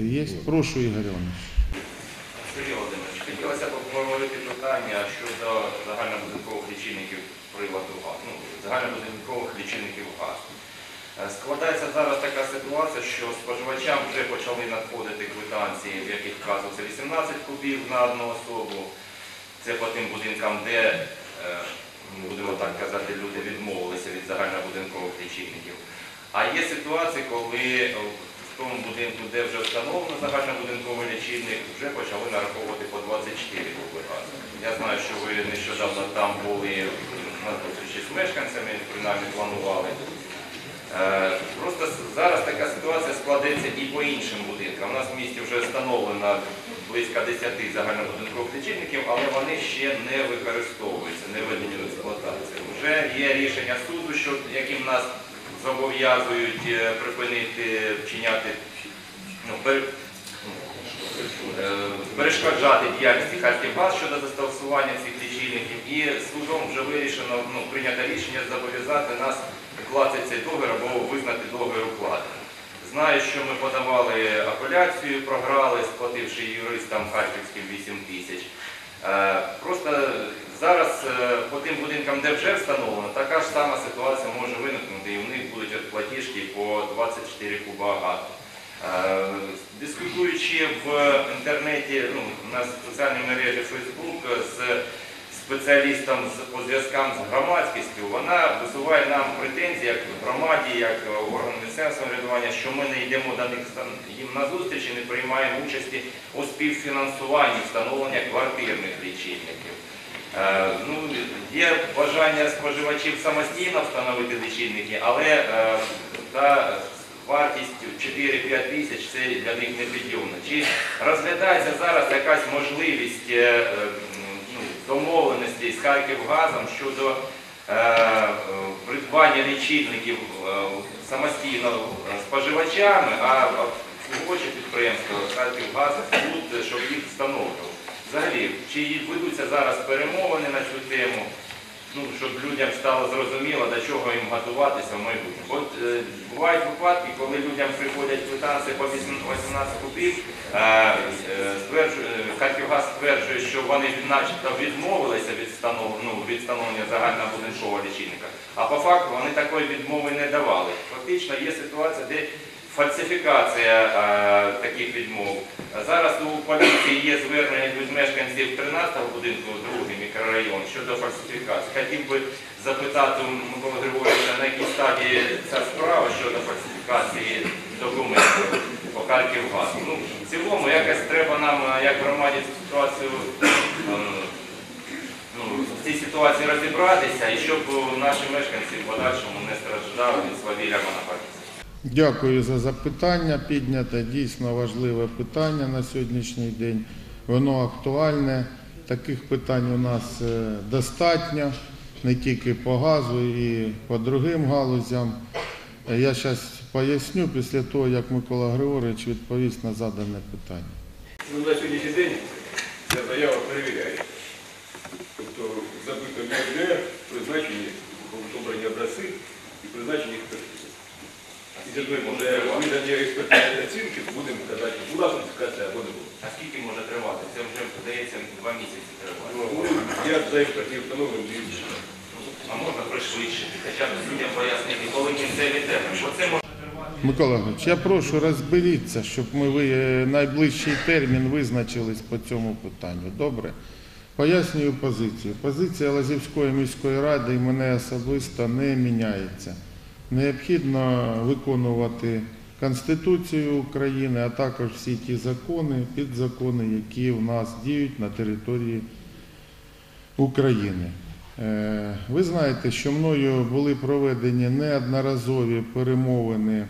моменти є. Прошу, Ігор Іванович. Сергій Володимирович, хотілося б обговорити питання щодо загальнобудинкових лічильників приладу газу, ну, загальнобудинкових лічильників газу. Е, Складається зараз така ситуація, що споживачам вже почали надходити квитанції, в яких вказується 18 кубів на одну особу. Це по тим будинкам, де, е, будемо так казати, люди відмовилися від загальнобудинкових лічильників. А є ситуації, коли тому будинку, де вже встановлено загальнобудинковий лічильник, вже почали нараховувати по 24 куби газу. Я знаю, що ви нещодавно там були на зустрічі з мешканцями, принаймні планували. Е, Просто зараз така ситуація складеться і по іншим будинкам. У нас в місті вже встановлено близько 10 загальнобудинкових лічильників, але вони ще не використовуються, не введені в експлуатацію. Вже є рішення суду, що, яким нас зобов'язують е, припинити вчиняти, ну, пер- е, перешкоджати діяльності Харківгаз щодо застосування цих лічильників. І судом вже вирішено, ну, прийнято рішення зобов'язати нас укласти цей договір або визнати договір укладеним. Знаю, що ми подавали апеляцію, програли, сплативши юристам Харківським 8 тисяч. Е, Просто зараз е, по тим будинкам, де вже встановлено, така ж сама ситуація може виникнути, і у них будуть платіжки по 24 куба газу. Е, Дискутуючи в інтернеті, ну, на соціальній мережі Facebook з спеціалістом по зв'язкам з громадськістю, вона висуває нам претензії як громаді, як органу місцевого самоврядування, що ми не йдемо до них їм на зустріч і не приймаємо участі у співфінансуванні встановлення квартирних лічильників. Е, Ну, є бажання споживачів самостійно встановити лічильники, але е, та вартість 4-5 тисяч це для них непідйомно. Чи розглядається зараз якась можливість е, ну, домовленості з Харківгазом щодо придбання лічильників самостійно споживачами, а підприємства Харківгаз тут, щоб їх встановлювали? Взагалі, чи ведуться зараз перемовини на цю тему, ну, щоб людям стало зрозуміло, до чого їм готуватися в майбутньому. От е, бувають випадки, коли людям приходять квитанції по 18 купів, е, е, Харківгаз стверджує, що вони начебто відмовилися від встановлення, ну, від встановлення загальнобудинкового лічильника, а по факту вони такої відмови не давали. Фактично є ситуація, де фальсифікація е, таких відмов. Зараз у поліції є звернення від мешканців 13-го будинку, другий мікрорайон щодо фальсифікації. Хотів би запитати у Миколи Григорьовича, на якій стадії ця справа щодо фальсифікації документів по Харківгазу. Ну, в цілому якось треба нам, е, як громаді, ситуацію е, ну, в цій ситуації розібратися і щоб наші мешканці в подальшому не страждали від свавілля монополістів. Дякую за запитання. Підняте дійсно важливе питання на сьогоднішній день. Воно актуальне. Таких питань у нас е, достатньо, не тільки по газу, і по другим галузям. Я зараз поясню після того, як Микола Григорович відповість на задане питання. Ну, на сьогоднішній день ця заява перевіряється. Тобто забито в призначені обрані образці і призначені експертизи. Як буде видані експертизні оцінки, будемо казати, була фальсифікація або не була. А скільки може тривати? Це вже, здається, два місяці триває. Ну, Я за експертів встановлюю більше. А можна пришвидшити, хоча б людям пояснити, коли кінцеві термін. Бо це може. Микола Григорович, я прошу розберіться, щоб ми ви е, найближчий термін визначились по цьому питанню. Добре? Пояснюю позицію. Позиція Лазівської міської ради і мене особисто не міняється. Необхідно виконувати Конституцію України, а також всі ті закони, підзакони, які в нас діють на території України. Е, Ви знаєте, що мною були проведені неодноразові перемовини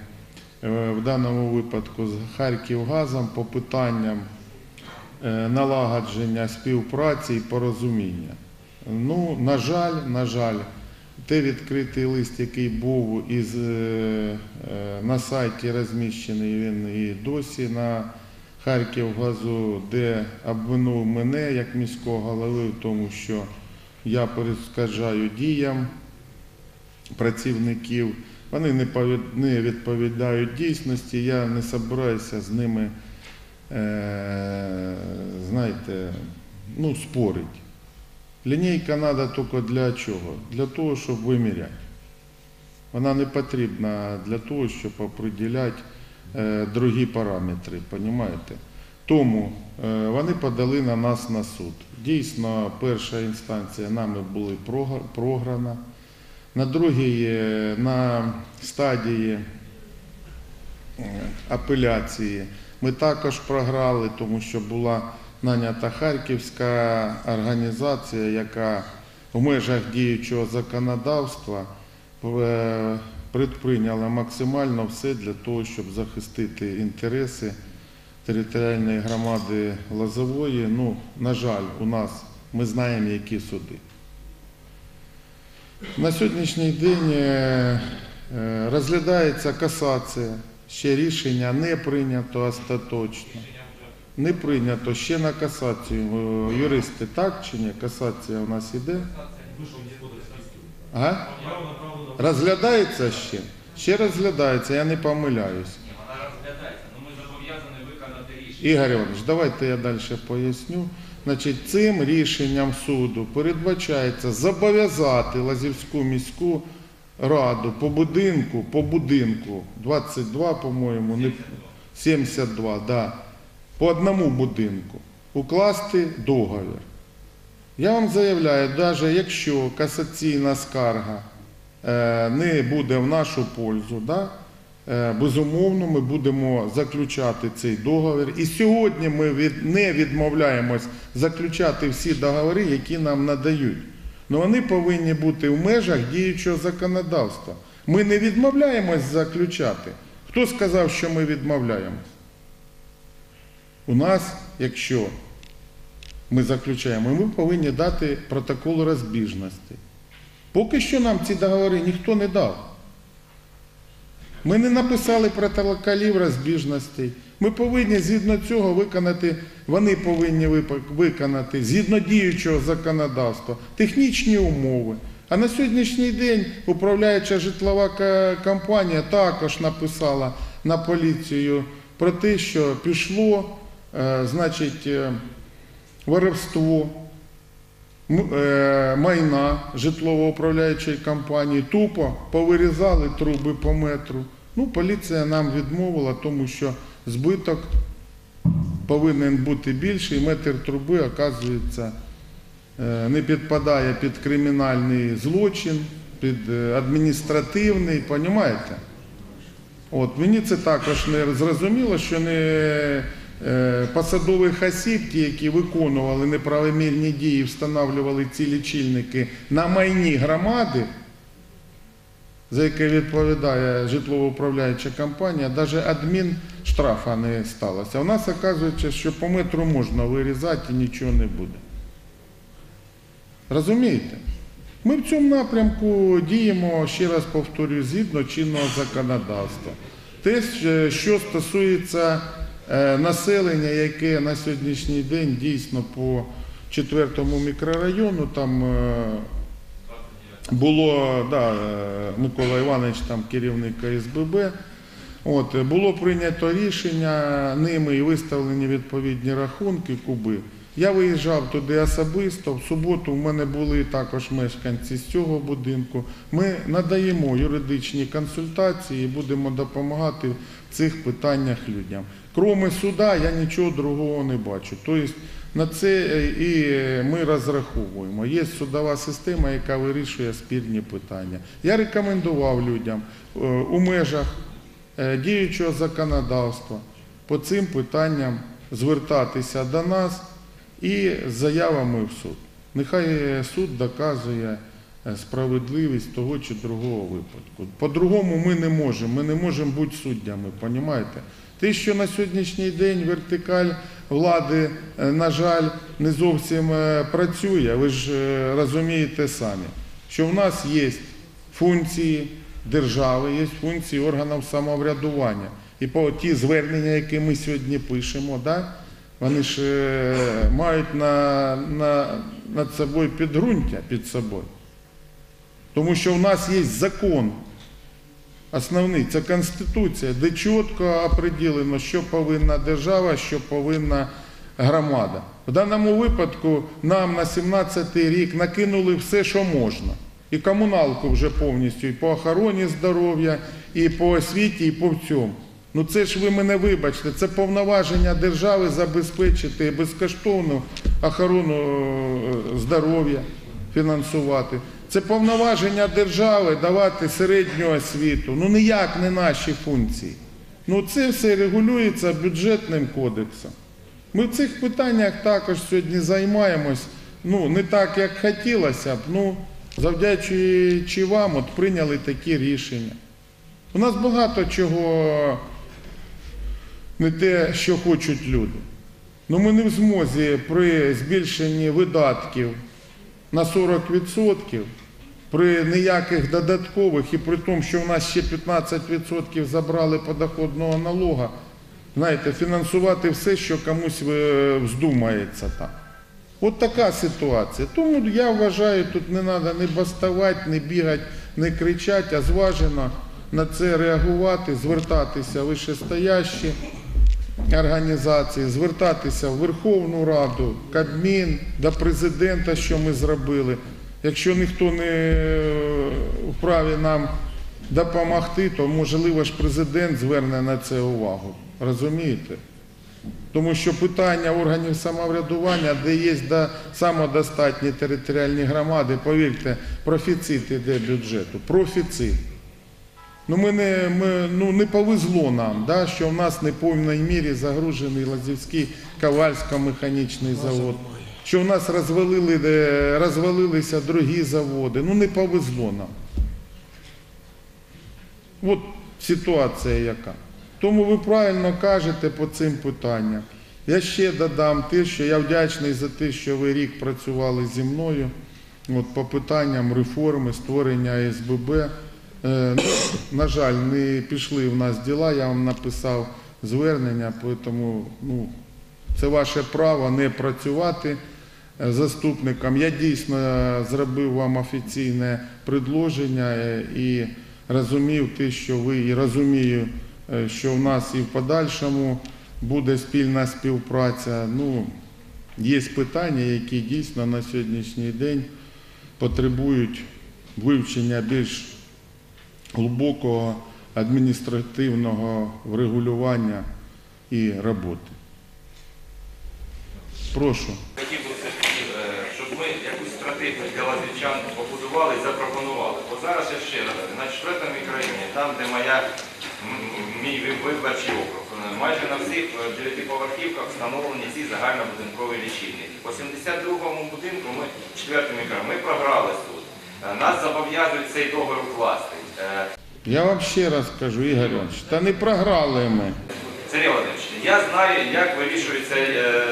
е, в даному випадку з Харківгазом по питанням е, налагодження співпраці і порозуміння. Ну, на жаль, на жаль, той відкритий лист, який був із, е, е, на сайті розміщений, він і досі на Харківгазу, де обвинув мене як міського голови в тому, що я перешкоджаю діям працівників. Вони не повід- не відповідають дійсності. Я не збираюся з ними е, знаєте, ну, спорить. Лінійка треба тільки для чого? Для того, щоб виміряти. Вона не потрібна для того, щоб определяти е, другі параметри, розумієте? Тому е, вони подали на нас на суд. Дійсно, перша інстанція нами була програна. На другій, е, на стадії апеляції ми також програли, тому що була нанята Харківська організація, яка в межах діючого законодавства е, предприйняла максимально все для того, щоб захистити інтереси територіальної громади Лозової. Ну, на жаль, у нас ми знаємо, які суди. На сьогоднішній день е, е, розглядається касація. Ще рішення не прийнято остаточно. Не прийнято ще на касацію. Е, Юристи, так чи ні? Касація у нас іде? Ага? Розглядається ще? Ще розглядається, я не помиляюсь. Вона розглядається, але ми зобов'язані виконати рішення. Ігор Іванович, давайте я далі поясню. Значить, цим рішенням суду передбачається зобов'язати Лазівську міську раду по будинку, по будинку 22, по-моєму, не 72, да, по одному будинку укласти договір. Я вам заявляю, навіть якщо касаційна скарга е, не буде в нашу пользу, Е, Безумовно, ми будемо заключати цей договір. І сьогодні ми не відмовляємось заключати всі договори, які нам надають. Але вони повинні бути в межах діючого законодавства. Ми не відмовляємось заключати. Хто сказав, що ми відмовляємось? У нас, якщо ми заключаємо, ми повинні дати протокол розбіжності. Поки що нам ці договори ніхто не дав. Ми не написали протоколів розбіжностей. Ми повинні згідно цього виконати, вони повинні виконати згідно діючого законодавства технічні умови. А на сьогоднішній день управляюча житлова компанія також написала на поліцію про те, що пішло, значить, е, воровство е, майна житлово-управляючої компанії, тупо повирізали труби по метру. Ну, поліція нам відмовила, тому що збиток повинен бути більший, метр труби, оказується, е, не підпадає під кримінальний злочин, під е, адміністративний, понімаєте? От, мені це також не зрозуміло, що не е, посадових осіб, ті, які виконували неправомірні дії, встановлювали ці лічильники на майні громади, за яке відповідає житлово-управляюча компанія, навіть адмінштрафа не сталося. У нас оказується, що по метру можна вирізати і нічого не буде. Розумієте? Ми в цьому напрямку діємо, ще раз повторюю, згідно чинного законодавства. Те, що- стосується е, населення, яке на сьогоднішній день дійсно по четвертому мікрорайону, там е, було, да, е, Микола Іванович, там керівник СББ, От, е, було прийнято рішення ними і виставлені відповідні рахунки, куби. Я виїжджав туди особисто. В суботу в мене були також мешканці з цього будинку. Ми надаємо юридичні консультації і будемо допомагати в цих питаннях людям. Кроме суда, я нічого другого не бачу. Тобто на це е, і е, ми розраховуємо. Є судова система, яка вирішує спірні питання. Я рекомендував людям е, у межах діючого законодавства по цим питанням звертатися до нас і з заявами в суд. Нехай суд доказує справедливість того чи другого випадку. По-другому ми не можемо. Ми не можемо бути суддями, понімаєте? Те, що на сьогоднішній день вертикаль влади, е, на жаль, не зовсім е, працює, ви ж е, розумієте самі, що в нас є функції держави, є функції органів самоврядування. І по ті звернення, які ми сьогодні пишемо, да, вони ж мають на, на, над собою підґрунтя під собою. Тому що в нас є закон Основний це Конституція, де чітко определено, що повинна держава, що повинна громада. В даному випадку нам на 17-й рік накинули все, що можна. І комуналку вже повністю, і по охороні здоров'я, і по освіті, і по всьому. Ну це ж ви мене вибачте, це повноваження держави забезпечити безкоштовну охорону е, здоров'я, фінансувати. Це повноваження держави давати середню освіту. Ну ніяк не наші функції. Ну це все регулюється бюджетним кодексом. Ми в цих питаннях також сьогодні займаємось. Ну, не так, як хотілося б, ну, завдячуючи вам, от прийняли такі рішення. У нас багато чого не те, що хочуть люди. Ну ми не в змозі при збільшенні видатків на 40% при ніяких додаткових і при тому, що в нас ще 15% забрали подоходного налога, знаєте, фінансувати все, що комусь е, вздумається там. От така ситуація. Тому я вважаю, тут не треба не бастувати, не бігати, не кричати, а зважено на це реагувати, звертатися вищестоящі організації, звертатися в Верховну Раду, Кабмін, до президента, що ми зробили. Якщо ніхто не е, вправі нам допомогти, то можливо ж президент зверне на це увагу. Розумієте? Тому що питання органів самоврядування, де є самодостатні територіальні громади, повірте, профіцит іде бюджету. Профіцит. Ну, ми не, ми, ну, не повезло нам, да, що в нас не повній мірі загружений Лазівський Ковальсько-механічний завод, що в нас розвалили, е, розвалилися другі заводи. Ну не повезло нам. От ситуація яка. Тому ви правильно кажете по цим питанням. Я ще додам те, що я вдячний за те, що ви рік працювали зі мною от, по питанням реформи, створення СББ. Е, ну, на жаль, не пішли в нас діла, я вам написав звернення, тому ну, це ваше право не працювати е, заступником. Я дійсно е, зробив вам офіційне предложення е, і розумів те, що ви і розумію, що в нас і в подальшому буде спільна співпраця. Ну, є питання, які дійсно на сьогоднішній день потребують вивчення більш глибокого адміністративного врегулювання і роботи. Прошу. Хотів би все ж таки, е, щоб ми якусь стратегію для лазівчан побудували і запропонували. Бо зараз я ще раз на четвертому мікрорайоні, там, де моя, мій виборчий округ, е, майже на всіх е, дев'ятиповерхівках встановлені ці загальнобудинкові лічильники. По 72-му будинку ми, четвертий мікрорайон, ми програли. Е, Нас зобов'язують цей договір укласти. Я вам ще раз кажу, Ігор Іванович, та не програли ми. Сергій Володимирович, я знаю, як вирішується е,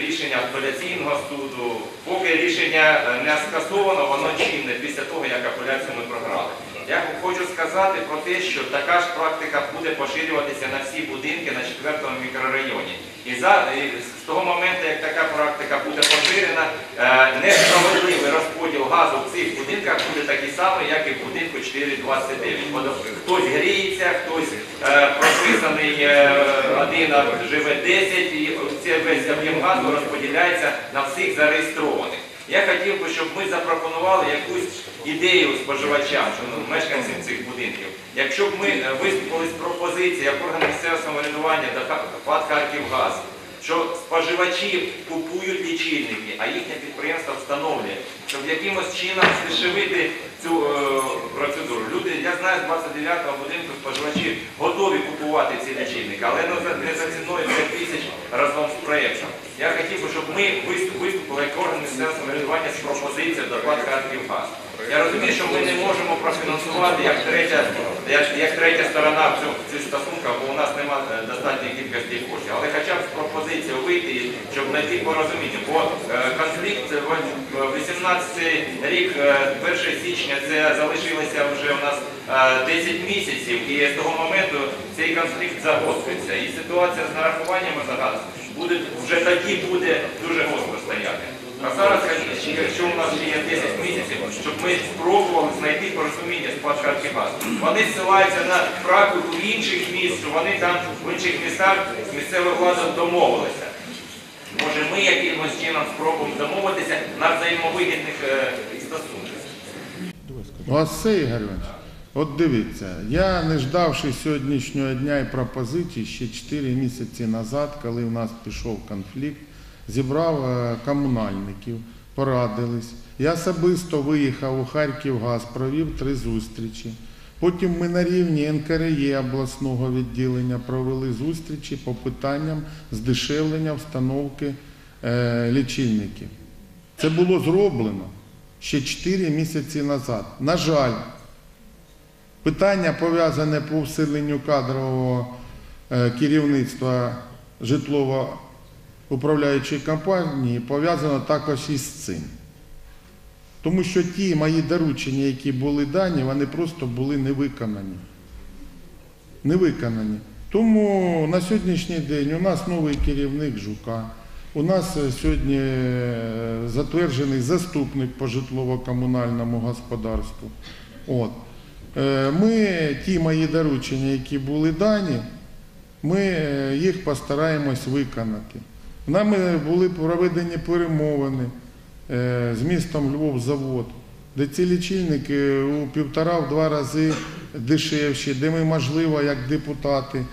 рішення апеляційного суду. Поки рішення е, не скасовано, воно чинне після того, як апеляцію ми програли. Я хочу сказати про те, що така ж практика буде поширюватися на всі будинки на 4 мікрорайоні. І, з того моменту, як така практика буде поширена, е, несправедливий розподіл газу в цих будинках буде такий самий, як і в будинку 429. Хтось гріється, хтось е, прописаний е, один, живе 10, і цей весь об'єм газу розподіляється на всіх зареєстрованих. Я хотів би, щоб ми запропонували якусь ідею споживачам, ну, мешканцям цих будинків. Якщо б ми е, виступили з пропозицією як орган місцевого самоврядування до ПАД «Харківгаз», що споживачі купують лічильники, а їхнє підприємство встановлює, щоб якимось чином здешевити цю е, процедуру. Люди, я знаю, з 29-го будинку споживачі готові купувати ці лічильники, але не за, не за ціною 5 тисяч разом з проєктом. Я хотів би, щоб ми виступ- виступили як орган місцевого самоврядування з пропозицією до ПАД «Харківгаз». Я розумію, що ми не можемо профінансувати як третя, як, як третя сторона в цьому цих стосунках, бо у нас немає достатньої кількості коштів. Але хоча б з пропозицією вийти, щоб знайти порозуміння. Бо е, конфлікт е, 18 рік, е, 1 січня, це залишилося вже у нас е, 10 місяців, і з того моменту цей конфлікт загостриться. І ситуація з нарахуваннями за газ буде вже тоді буде дуже гостро стояти. А зараз, якщо у нас є 10 місяців, щоб ми спробували знайти порозуміння з Харківгаз. Вони ссилаються на практику інших міст, що вони там в інших містах з місцевою владою домовилися. Може, ми якимось чином спробуємо домовитися на взаємовигідних е, стосунках. У вас Ігор Іванович? От дивіться, я не ждавши сьогоднішнього дня і пропозицій ще 4 місяці назад, коли в нас пішов конфлікт, зібрав е, комунальників, порадились. Я особисто виїхав у Харківгаз, провів три зустрічі. Потім ми на рівні НКРЄ обласного відділення провели зустрічі по питанням здешевлення встановки е, лічильників. Це було зроблено ще 4 місяці назад. На жаль, питання пов'язане по всиленню кадрового е, керівництва житлово-управляючої компанії пов'язано також із цим. Тому що ті мої доручення, які були дані, вони просто були не виконані. Не виконані. Тому на сьогоднішній день у нас новий керівник ЖУКа. У нас е, сьогодні е, затверджений заступник по житлово-комунальному господарству. От. Е, Ми ті мої доручення, які були дані, ми їх постараємось виконати. Нами були проведені перемовини з містом Львов-Завод, де ці лічильники у півтора-два рази дешевші, де ми, можливо, як депутати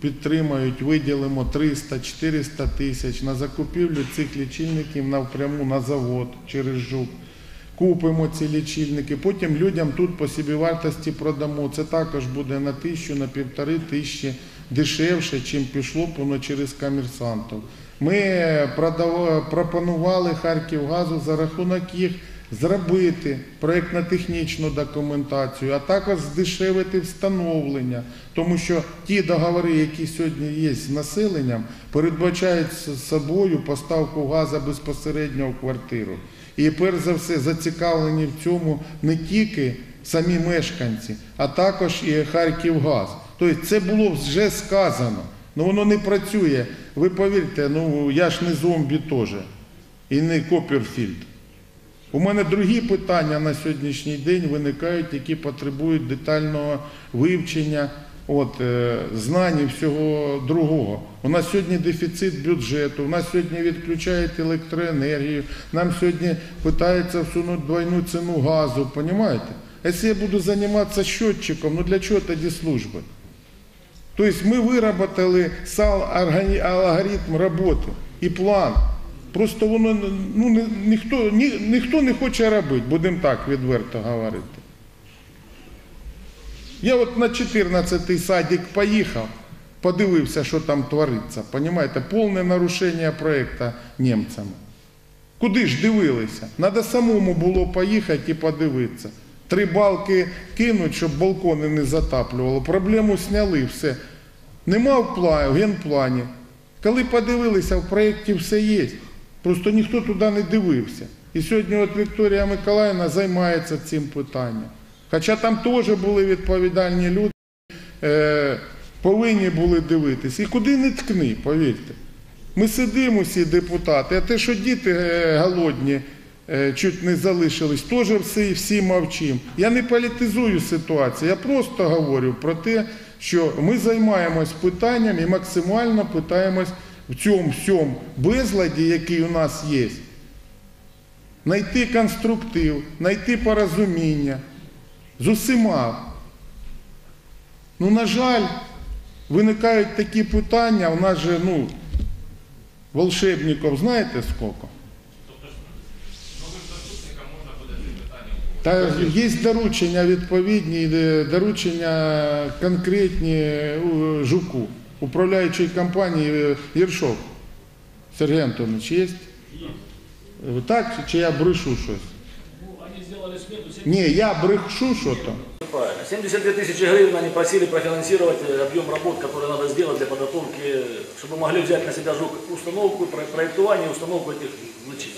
підтримають, виділимо 300-400 тисяч на закупівлю цих лічильників напряму на завод через ЖУК. Купимо ці лічильники, потім людям тут по собівартості продамо. Це також буде на тисячу, на півтори тисячі дешевше, чим пішло воно через комерсантів. Ми пропонували Харківгазу за рахунок їх зробити проєктно-технічну документацію, а також здешевити встановлення, тому що ті договори, які сьогодні є з населенням, передбачають з собою поставку газу безпосередньо в квартиру. І перш за все зацікавлені в цьому не тільки самі мешканці, а також і Харківгаз. Тобто це було вже сказано, але воно не працює. Ви повірте, ну я ж не зомбі теж і не Копперфільд. У мене другі питання на сьогоднішній день виникають, які потребують детального вивчення, от, е, знань і всього другого. У нас сьогодні дефіцит бюджету, у нас сьогодні відключають електроенергію, нам сьогодні питаються всунути двойну ціну газу, розумієте? Якщо я буду займатися счетчиком, ну для чого тоді служби? Тобто ми виробили органі- алгоритм роботи і план. Просто воно ну, ні- ніхто, ні, ніхто не хоче робити, будемо так відверто говорити. Я от на 14-й садик поїхав, подивився, що там твориться. Понімаєте, повне нарушення проєкту німцями. Куди ж дивилися? Надо самому було поїхати і подивитися. Три балки кинуть, щоб балкони не затаплювало. Проблему зняли, все. Нема в плані, в генплані. Коли подивилися, в проєкті все є. Просто ніхто туди не дивився. І сьогодні от Вікторія Миколаївна займається цим питанням. Хоча там теж були відповідальні люди, е, повинні були дивитись. І куди не ткни, повірте. Ми сидимо всі депутати, а те, що діти е, голодні, е, чуть не залишились, теж всі, всі мовчимо. Я не політизую ситуацію, я просто говорю про те, що ми займаємось питанням і максимально питаємось в цьому всьому безладі, який у нас є, знайти конструктив, знайти порозуміння з усіма. Ну, на жаль, виникають такі питання, у нас же, ну, волшебників знаєте скільки? Та є доручення відповідні, е, доручення конкретні у жуку, управляючої компанії е, Єршов. Сергій Антонович, є? Так, чи- чи я брешу щось? Ну, они сделали смету. сем- Ні, я брешу щось. Правильно. 72 тысячи гривен они просили профинансировать э, объем работ, которые надо сделать для подготовки, чтобы могли взять на себя ЖУК установку, про- проектование и установку этих значений.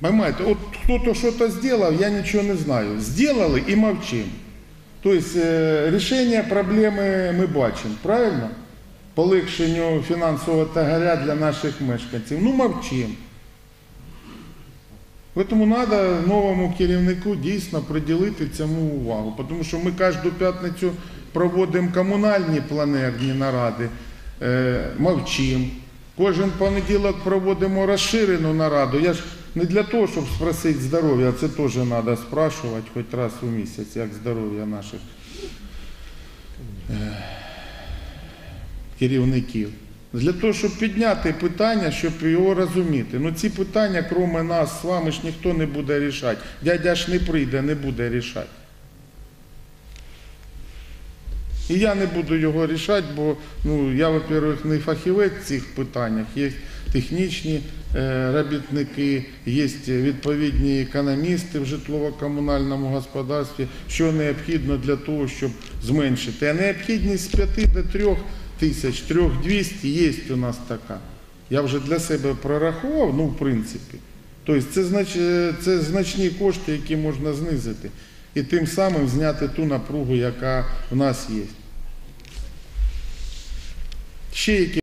Понимаете, от хто-то щось зробив, я нічого не знаю. Сделали і мовчим. Тобто е, рішення проблеми ми бачимо, правильно? Полегшенню фінансового тягаря для наших мешканців. Ну мовчим. Тому треба новому керівнику дійсно приділити цьому увагу, тому що ми кожну п'ятницю проводимо комунальні планерні наради, е, мовчимо. Кожен понеділок проводимо розширену нараду. Я ж не для того, щоб спросити здоров'я, це теж треба спрашувати хоч раз у місяць, як здоров'я наших е, керівників. Для того, щоб підняти питання, щоб його розуміти. Ну ці питання, крім нас з вами, ж ніхто не буде рішати. Дядя ж не прийде, не буде рішати. І я не буду його рішати, бо ну, я, во-первых, не фахівець в цих питаннях. Є технічні е, робітники, є відповідні економісти в житлово-комунальному господарстві, що необхідно для того, щоб зменшити. А необхідність з 5 до 3 тисяч, 3200 є у нас така. Я вже для себе прорахував, ну, в принципі. Тобто це, знач... це значні кошти, які можна знизити. І тим самим зняти ту напругу, яка в нас є. Ще які